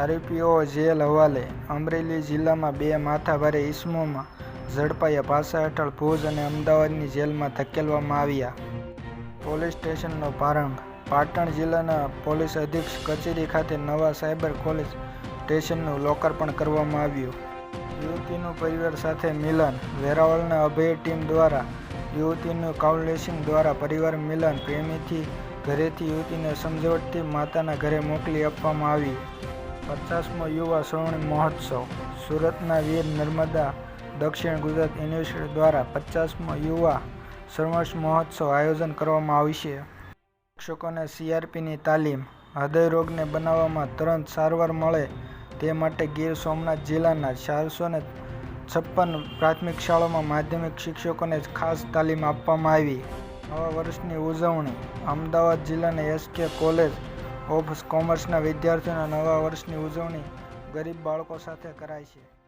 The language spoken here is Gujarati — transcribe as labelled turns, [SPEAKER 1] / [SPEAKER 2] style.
[SPEAKER 1] આરોપીઓ જેલ હવાલે અમરેલી જિલ્લામાં બે માથાભારે ઇસમોમાં ઝડપાયા. ભાષા હેઠળ ભુજ અને અમદાવાદની જેલમાં ધકેલવામાં આવ્યા. પોલીસ સ્ટેશનનો પ્રારંભ પાટણ જિલ્લાના પોલીસ અધિક્ષક કચેરી ખાતે નવા સાયબર પોલીસ સ્ટેશનનું લોકાર્પણ કરવામાં આવ્યું. યુવતીનું પરિવાર સાથે મિલન. વેરાવળના અભય ટીમ દ્વારા યુવતીનું કાઉન્સેલિંગ દ્વારા પરિવાર મિલન. પ્રેમીથી ઘરેથી યુવતીને સમજાવટથી માતાના ઘરે મોકલી આપવામાં આવી. પચાસમો યુવા શ્રવણ મહોત્સવ. સુરતના વીર નર્મદા દક્ષિણ ગુજરાત યુનિવર્સિટી દ્વારા પચાસમો યુવા શ્રવણ મહોત્સવ આયોજન કરવામાં આવશે શિક્ષકોને સીઆરપીની તાલીમ, હૃદય રોગને બનાવવામાં તુરંત સારવાર મળે તે માટે ગીર સોમનાથ જિલ્લાના ચારસો ને છપ્પન પ્રાથમિક શાળાઓમાં માધ્યમિક શિક્ષકોને ખાસ તાલીમ આપવામાં આવી. નવા વર્ષની ઉજવણી અમદાવાદ જિલ્લાના એસકે કોલેજ ઓફ કોમર્સના વિદ્યાર્થીઓના નવા વર્ષની ઉજવણી ગરીબ બાળકો સાથે કરાય છે.